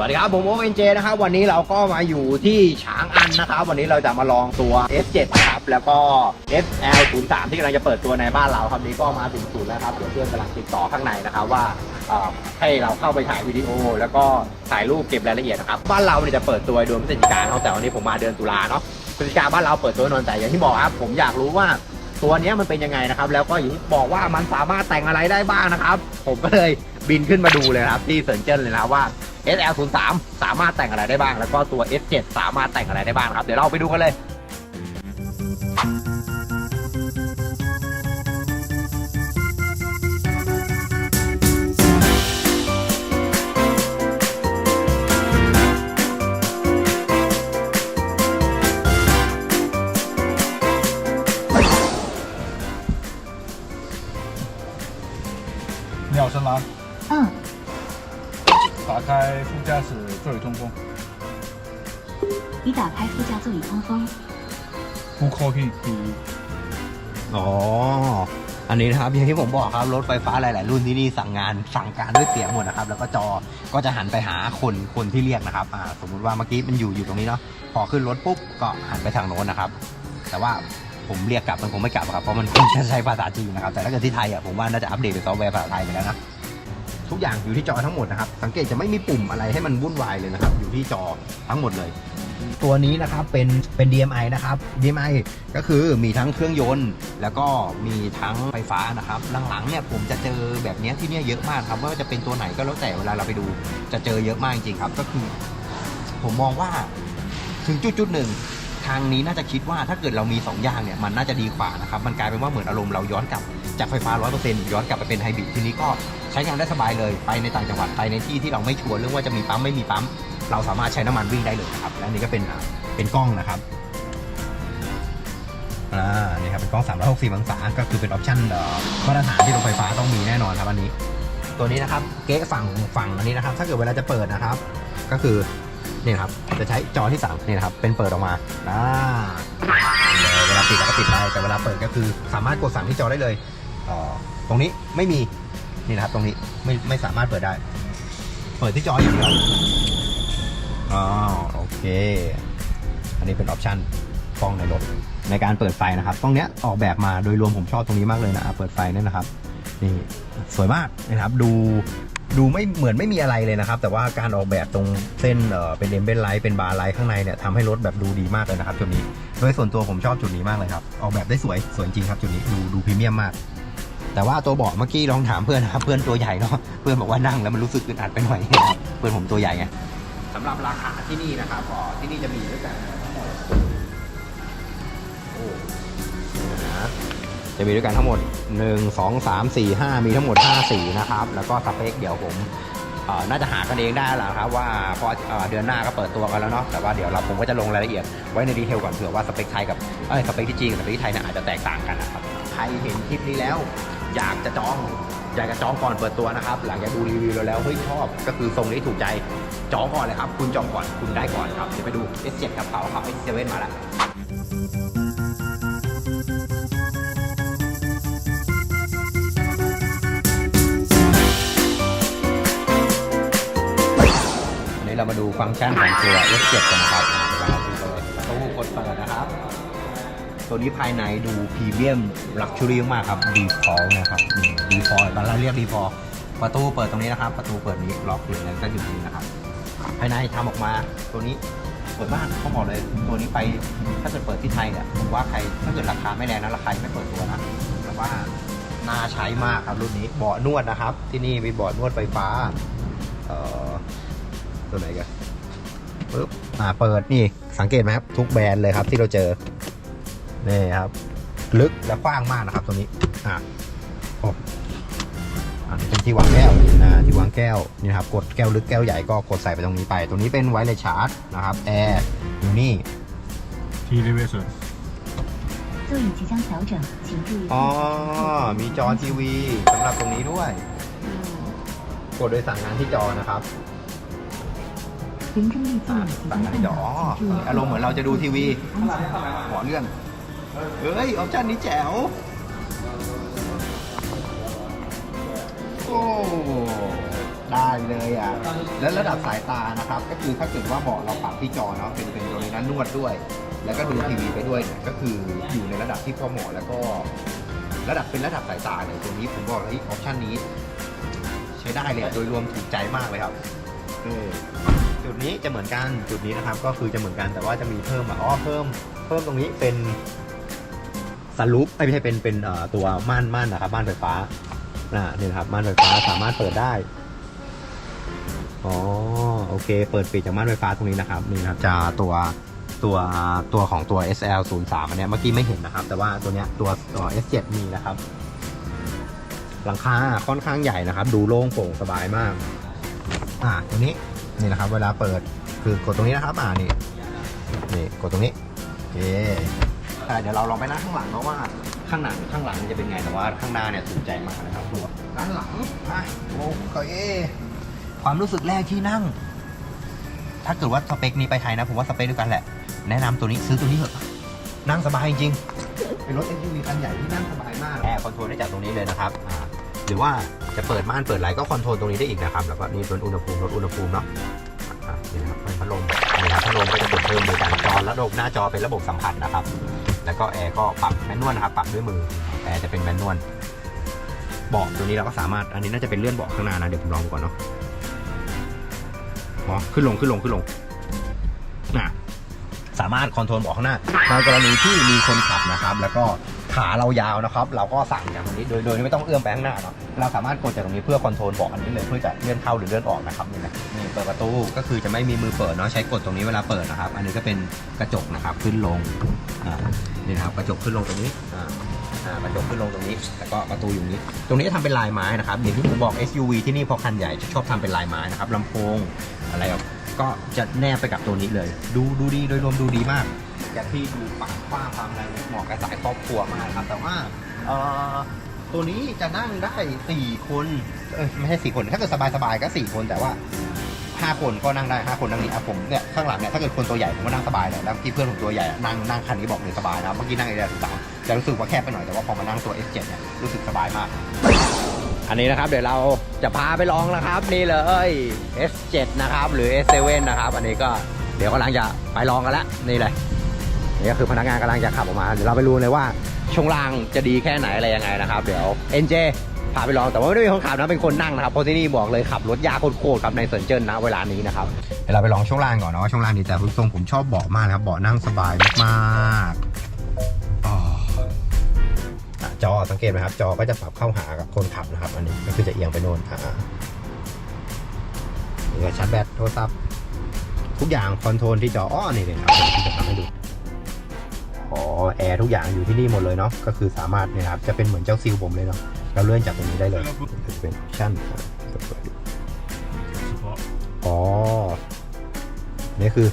สวัสดีครับผมโอเอ็นเจนะครับวันนี้เราก็มาอยู่ที่ช้างอันนะครับ วันนี้เราจะมาลองตัว F7 ครับแล้วก็ FL03 ที่กำลังจะเปิดตัวในบ้านเราครับนี้ก็มาถึงศูนย์แล้วครับเดี๋ยวเพื่อนกำลังติดต่อข้างในนะครับว่าให้เราเข้าไปถ่ายวิดีโอ แล้วก็ถ่ายรูปเก็บรายละเอียดนะครับบ้านเราเนี่ยจะเปิดตัวเดือนพฤศจิกาเนาะแต่วันนี้ผมมาเดือนตุลาเนาะพฤศจิกาบ้านเราเปิดตัวนอนแต่อย่างที่บอกครับผมอยากรู้ว่า ตัวนี้มันเป็นยังไงนะครับ แล้วก็อย่างที่บอกว่ามันสามารถแต่งอะไรได้บ้างนะครับ ผมก็เลยบินขึ้นมาดูเลยครับที่เซินเจิ้นเลยนะว่า SL03 สามารถแต่งอะไรได้บ้าง แล้วก็ตัว S7 สามารถแต่งอะไรได้บ้างครับ เดี๋ยวเราไปดูกันเลย 打开副驾驶座椅通风已打开副驾座椅通风。 ，Full Copy 第一。 อ๋อ อันนี้นะครับอย่างที่ผมบอกครับรถไฟฟ้าหลาย ๆ รุ่นที่นี่สั่งงานสั่งการด้วยเสียงหมดนะครับ แล้วก็จอก็จะหันไปหาคนคนที่เรียกนะครับอ่าสมมุติว่าเมื่อกี้มันอยู่อยู่ตรงนี้เนาะพอขึ้นรถปุ๊บก็หันไปทางโน้นนะครับ แต่ว่าผมเรียกกลับมันคงไม่กลับอะครับเพราะมันคงจะใช้ภาษาจีนนะครับแต่ถ้าเกิดที่ไทยอ่ะผมว่าน่าจะอัปเดตเป็นซอฟต์แวร์ภาษาไทยไปแล้วนะ ทุกอย่างอยู่ที่จอทั้งหมดนะครับ สังเกตจะไม่มีปุ่มอะไรให้มันวุ่นวายเลยนะครับ อยู่ที่จอทั้งหมดเลย ตัวนี้นะครับเป็นเป็น DMI นะครับ DMI ก็คือมีทั้งเครื่องยนต์ แล้วก็มีทั้งไฟฟ้านะครับหลังๆเนี่ยผมจะเจอแบบนี้ที่เนี่ยเยอะมากครับไม่ว่าจะเป็นตัวไหนก็แล้วแต่เวลาเราไปดู จะเจอเยอะมากจริงๆครับ ก็คือ ผมมองว่าถึงจุดจุดๆหนึ่งทางนี้น่าจะคิดว่าถ้าเกิดเรามี 2 อย่างเนี่ยมันน่าจะดีกว่านะครับ มันกลายเป็นว่าเหมือนอารมณ์เราย้อนกลับจากไฟฟ้า 100%ย้อนกลับไปเป็นไฮบริดทีนี้ก็ ใช้งานได้สบายเลยไปในต่างจังหวัดไปในที่ที่เราไม่ชัวร์เรื่องว่าจะมีปั๊มไม่มีปั๊ม เราสามารถใช้น้ำมันวิ่งได้เลยนะครับและนี่ก็เป็นเป็นกล้องนะครับอ่านี่ครับเป็นกล้อง 360 องศาก็คือเป็นออปชั่นเอ่อมาตรฐานที่รถไฟฟ้าต้องมีแน่นอนครับอันนี้ ตัวนี้นะครับเก๊ฝั่งฝั่งอันนี้นะครับ ถ้าเกิดเวลาจะเปิดนะครับ ก็คือนี่ครับจะใช้จอที่3นี่นะครับเป็นเปิดออกมาอ่าเวลาปิดก็ปิดได้แต่เวลาเปิดก็คือสามารถกดสั่งที่จอได้เลยอ๋อตรงนี้ไม่มี นี่นะครับตรงนี้ไม่ไม่สามารถเปิดได้ เปิดที่จออย่างเดียวอ๋อโอเค อันนี้เป็นออปชั่นกล้องในรถในการเปิดไฟนะครับตรงเนี้ยออกแบบมาโดยรวมผมชอบตรงนี้มากเลยนะเปิดไฟเนี่ยนะครับนี่สวยมากนะครับดูดูไม่เหมือนไม่มีอะไรเลยนะครับ แต่ว่าการออกแบบตรงเส้นเออเป็นเอมเบนไลท์เป็นบาร์ไลท์ข้างในเนี่ยทำให้รถแบบดูดีมากเลยนะครับจุดนี้โดยส่วนตัวผมชอบจุดนี้มากเลยครับออกแบบได้สวยสวยจริงครับจุดนี้ดูดูพรีเมียมมาก แต่ว่าตัวเบาะเมื่อกี้ลองถามเพื่อนนะครับเพื่อนตัวใหญ่เนาะเพื่อนบอกว่านั่งแล้วมันรู้สึกอึดอัดไปหน่อย เพื่อนผมตัวใหญ่ไงสำหรับราคาที่นี่นะครับอ๋อที่นี่จะมีด้วยกันทั้งหมดโอ้นะจะมีด้วยกันทั้งหมด 1 2 3 4 5 มีทั้งหมด 5 สีนะครับ แล้วก็สเปคเดี๋ยวผมเอ่อน่าจะหากันเองได้แหละครับว่าพอเอ่อเดือนหน้าก็เปิดตัวกันแล้วเนาะแต่ว่าเดี๋ยวเราผมก็จะลงรายละเอียดไว้ในดีเทลก่อนเผื่อว่าสเปคไทยกับเอ้ยสเปคที่จีนกับสเปคที่ไทยเนี่ยอาจจะแตกต่างกันนะครับใครเห็นคลิปนี้แล้ว อยากจะจอง อยากจะจองก่อนเปิดตัวนะครับ หลังจากดูรีวิวเราแล้วเฮ้ยชอบ ก็คือทรงนี้ถูกใจ จองก่อนเลยครับ คุณจองก่อน คุณได้ก่อนครับ เดี๋ยวไปดู S7 กับเขาครับ S7 มาแล้ววันนี้เรามาดูฟังก์ชันของตัว S7 กันนะครับ ตัวนี้ภายในดูพรีเมียมลักชัวรี่มากครับดีฟอลนะครับดีฟอลบ้านเราเรียกดีฟอลประตูเปิดตรงนี้นะครับ ประตูเปิดนี้ล็อกเลยแล้วก็อยู่นี้นะครับ ภายในทำออกมาตัวนี้สวยมากเขาบอกเลยตัวนี้ไปถ้าเกิดเปิดที่ไทยเนี่ยผมว่าใครถ้าเกิดราคาไม่แรงนะราคาไม่เปิดตัวนะแต่ว่าน่าใช้มากครับรุ่นนี้เบาะนวดนะครับ ที่นี่มีเบาะนวดไฟฟ้าเอ่อตัวไหนกันปึ๊บอ่าเปิดนี่สังเกตไหมครับ ทุกแบรนด์เลยครับที่เราเจอ นี่ครับ ลึกและกว้างมากนะครับตรงนี้อะอันนี้เป็นที่วางแก้วนะที่วางแก้วนี่ครับกดแก้วลึกแก้วใหญ่ก็กดใส่ไปตรงนี้ไป ตรงนี้เป็นไวเลสชาร์จนะครับแอร์อยู่นี่ที่รีเวสอ๋อ มีจอทีวีสำหรับตรงนี้ด้วย กดโดยสั่งงานที่จอนะครับสั่งงานที่จออารมณ์เหมือนเราจะดูทีวีหมอเลื่อน เฮ้ยออปชั่นนี้แจ๋ว โอ้ ได้เลยอะ แล้วระดับสายตานะครับ ก็คือถ้าเกิดว่าเบาะเราปรับที่จอเนาะ เป็นเป็นโดยนั้นนวดด้วย แล้วก็ดูทีวีไปด้วยเนี่ยก็คืออยู่ในระดับที่พอเหมาะแล้วก็ ระดับเป็นระดับสายตาเนี่ยตัวนี้ผมบอกเลยออปชั่นนี้ ใช้ได้เลยโดยรวมถูกใจมากเลยครับเออจุดนี้จะเหมือนกันจุดนี้นะครับก็คือจะเหมือนกันแต่ว่าจะมีเพิ่มมาอ๋อเพิ่ม เพิ่มตรงนี้เป็น สลูปไม่ใช่เป็นเป็นตัวม่านม่านนะครับม่านไฟฟ้านะนี่นะครับม่านไฟฟ้าสามารถเปิดได้ อ๋อโอเค เปิดปิดจากม่านไฟฟ้าตรงนี้นะครับนี่นะครับจะตัวตัวตัวของตัว SL 0 3อันเนี้ยเมื่อกี้ไม่เห็นนะครับ แต่ว่าตัวเนี้ยตัวตัว S7 มีนะครับ หลังคาค่อนข้างใหญ่นะครับ ดูโล่งโปร่งสบายมาก อ่าตรงนี้นี่นะครับ เวลาเปิดคือกดตรงนี้นะครับ อ่านี่นี่กดตรงนี้โอเค แต่เดี๋ยวเราลองไปนั่งข้างหลังเนาะว่าข้างหลังข้างหลังจะเป็นไงแต่ว่าข้างหน้าเนี่ยถูกใจมากนะครับตัวด้านหลังอะโอเคความรู้สึกแรกที่นั่ง ถ้าเกิดว่าสเปคนี้ไปไทยนะ ผมว่าสเปคเดียวกันแหละ แนะนำตัวนี้ซื้อตัวนี้เถอะนั่งสบายจริงๆเป็นรถ SUV คันใหญ่ที่นั่งสบายมากแอร์คอนโทรลได้จากตรงนี้เลยนะครับอ่าหรือว่าจะเปิดม่านเปิดอะไรก็คอนโทรลตรงนี้ได้อีกนะครับแล้วก็นี่ลดอุณหภูมิลดอุณหภูมิเนาะอะนี่นะครับเป็นพัดลมนี่ครับพัดลมก็จะกดเพิ่มโดยการจอระบบหน้าจอเป็นระบบสัมผัสนะครับ แล้วก็แอร์ก็ปรับแมนนวลนะครับปรับด้วยมือแอร์จะเป็นแมนนวลเบาะตัวนี้เราก็สามารถอันนี้น่าจะเป็นเลื่อนเบาะข้างหน้านะเดี๋ยวผมลองดูก่อนเนาะอ๋อขึ้นลงขึ้นลงขึ้นลงนะสามารถคอนโทรลเบาะข้างหน้าในกรณีที่มีคนขับนะครับ แล้วก็ ขาเรายาวนะครับ เราก็สั่งอย่างนี้โดยโดยไม่ต้องเอื้อมไปข้างหน้าเนาะเราสามารถกดจากตรงนี้เพื่อคอนโทรลเบาะอันนี้เลยเพื่อจะเลื่อนเข้าหรือเลื่อนออกนะครับนี่นะนี่เปิดประตูก็คือจะไม่มีมือเปิดเนาะใช้กดตรงนี้เวลาเปิดนะครับ อันนี้ก็เป็นกระจกนะครับขึ้นลงอ่านี่นะครับกระจกขึ้นลงตรงนี้อ่าอ่ากระจกขึ้นลงตรงนี้แล้วก็ประตูอยู่นี้ ตรงนี้จะทำเป็นลายไม้นะครับอย่างที่ผมบอก SUV ที่นี่พอคันใหญ่จะชอบทำเป็นลายไม้นะครับลำโพงอะไรก็จะแนบไปกับตัวนี้เลย ดูดูดีโดยรวมดูดีมาก อย่างที่ดูปากกว้างความอะไรเนี่ยเหมาะกับสายครอบครัวมากครับ แต่ว่าตัวนี้จะนั่งได้สี่คนเอยไม่ใช่สี่คนถ้าเกิดสบายๆก็สี่คนแต่ว่าห้าคนก็นั่งได้ห้าคนนั่งนี้อะผมเนี่ยข้างหลังเนี่ยถ้าเกิดคนตัวใหญ่ผมก็นั่งสบายเลยแล้วที่เพื่อนผมตัวใหญ่นั่งนั่งคันนี้บอกเลยสบายนะเมื่อกี้นั่งไอเดียสามจะรู้สึกว่าแคบไปหน่อยแต่ว่าพอมานั่งตัว S7 เนี่ยรู้สึกสบายมาก อันนี้นะครับเดี๋ยวเราจะพาไปลองนะครับนี่เลย S7 นะครับหรือ S7 นะครับ อันนี้ก็เดี๋ยวกำลังจะไปลองกันแล้วนี่เลย นี่ก็คือพนักงานกำลังจะขับออกมา เดี๋ยวเราไปรู้เลยว่าช่วงล่างจะดีแค่ไหนอะไรยังไงนะครับเดี๋ยว NJ พาไปลองแต่ว่าไม่ได้เป็นคนขับนะเป็นคนนั่งนะครับเพราะที่นี่บอกเลยขับรถยากโคตรครับในเซนเจิ้นนะเวลานี้นะครับเดี๋ยวเราไปลองช่วงล่างก่อนเนาะช่วงล่างดีแต่ทรงผมชอบเบาะมากนะครับเบาะนั่งสบายมากจอสังเกตไหมครับ จอก็จะปรับเข้าหากับคนขับนะครับ อันนี้ก็คือจะเอียงไปโน่นอ่านี่ก็ชาร์จแบตโทรศัพท์ทุกอย่างคอนโทรลที่จออ้อนี่เลยครับที่จะทำให้ดู อ๋อแอร์ทุกอย่างอยู่ที่นี่หมดเลยเนาะก็คือสามารถเนี่ยนะครับจะเป็นเหมือนเจ้าซิลผมเลยเนาะเราเลื่อนจากตรงนี้ได้เลยเป็นออปชั่นอะเปิดดูอ๋อนี่คือ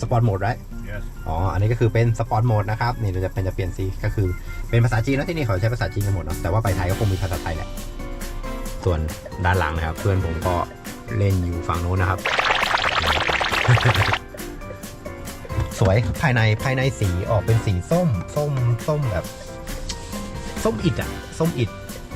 สปอร์ตโหมดไร Yes. อ๋อ อันนี้ก็คือเป็นสปอร์ตโหมดนะครับ นี่เราจะเป็นจะเปลี่ยนสีก็คือเป็นภาษาจีนนะที่นี่เขาใช้ภาษาจีนกันหมดเนาะ แต่ว่าไปไทยก็คงมีภาษาไทยแหละ ส่วนด้านหลังนะครับ เพื่อนผมก็เล่นอยู่ฝั่งโน้นนะครับ สวยภายในภายในสีออกเป็นสีส้ม ส้ม ส้มแบบ ส้มอิดอะส้มอิด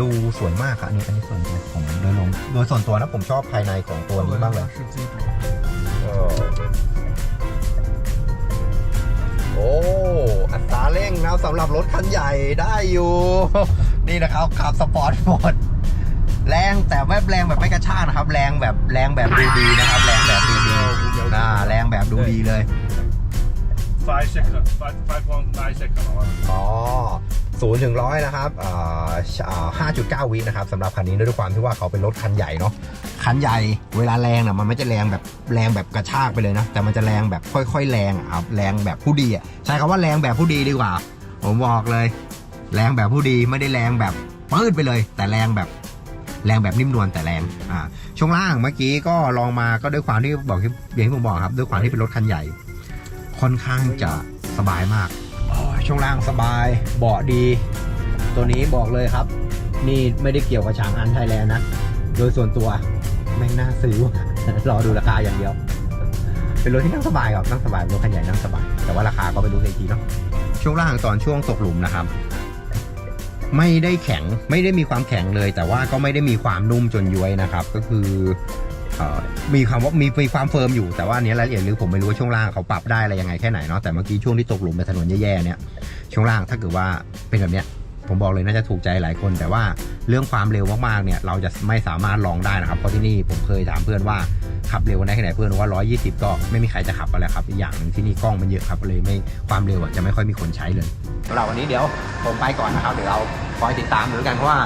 ดูสวยมากครับอันนี้อันนี้ส่วนตัวผมโดยรวมโดยส่วนตัวนะผมชอบภายในของตัวนี้มากเลย 是这种。 เออโอ้ อัตราเร่งนะสำหรับรถคันใหญ่ได้อยู่ นี่นะครับขับสปอร์ตโหมดแรงแต่ไม่แรงแบบไม่กระชากนะครับ แรงแบบแรงแบบดูดีนะครับ แรงแบบดูดีน่าแรงแบบดูดีเลย Five second, five five point nine second。อ๋อศูนย์ถึงร้อยนะครับห้าจุดเก้าวินะครับสำหรับคันนี้ด้วยความที่ว่าเขาเป็นรถคันใหญ่เนาะ คันใหญ่เวลาแรงนะมันไม่จะแรงแบบแรงแบบกระชากไปเลยนะ แต่มันจะแรงแบบค่อยๆ แรงครับ แรงแบบผู้ดีอะ ใช้คำว่าแรงแบบผู้ดีดีกว่า ผมบอกเลย แรงแบบผู้ดีไม่ได้แรงแบบปื้ดไปเลย แต่แรงแบบแรงแบบนิ่มนวลแต่แรง อ่า ช่วงล่างเมื่อกี้ก็ลองมาก็ด้วยความที่บอกที่อย่างที่ผมบอกครับ ด้วยความที่เป็นรถคันใหญ่ ค่อนข้างจะสบายมากโอ้ยช่วงล่างสบายเบาะดี ตัวนี้บอกเลยครับ นี่ไม่ได้เกี่ยวกับช้างอันไทยแลนด์นะ โดยส่วนตัวแม่งน่าซื้อ รอดูราคาอย่างเดียว เป็นรถที่นั่งสบายครับนั่งสบายรถคันใหญ่นั่งสบาย แต่ว่าราคาก็ไปดูในอีกทีเนาะช่วงล่างตอนช่วงตกหลุมนะครับ ไม่ได้แข็งไม่ได้มีความแข็งเลย แต่ว่าก็ไม่ได้มีความนุ่มจนย้วยนะครับ ก็คือเอ่อ มีความว่ามีมีความเฟิร์มอยู่แต่ว่าอันนี้รายละเอียดหรือผมไม่รู้ว่าช่วงล่างเขาปรับได้อะไรยังไงแค่ไหนเนาะแต่เมื่อกี้ช่วงที่ตกหลุมไปถนนแย่ๆเนี่ยช่วงล่างถ้าเกิดว่าเป็นแบบเนี้ยผมบอกเลยน่าจะถูกใจหลายคน แต่ว่าเรื่องความเร็วมากๆเนี่ยเราจะไม่สามารถลองได้นะครับเพราะที่นี่ผมเคยถามเพื่อนว่าขับเร็วได้แค่ไหนเพื่อนบอกว่า 120 ก็ไม่มีใครจะขับกันแล้วครับอีกอย่างหนึ่งที่นี่กล้องมันเยอะครับเลยไม่ความเร็วจะไม่ค่อยมีคนใช้เลยสำหรับวันนี้เดี๋ยวผมไปก่อนนะครับเดี๋ยวเราคอยติดตามด้วกันเพราะว่า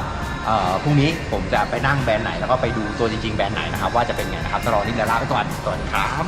เอ่อพรุ่งนี้ผมจะไปนั่งแบรนด์ไหนแล้วก็ไปดูตัวจริงๆแบรนด์ไหนนะครับว่าจะเป็นไงนะครับตลอดนี้เดี๋ยวลาไปก่อนสวัสดีครับ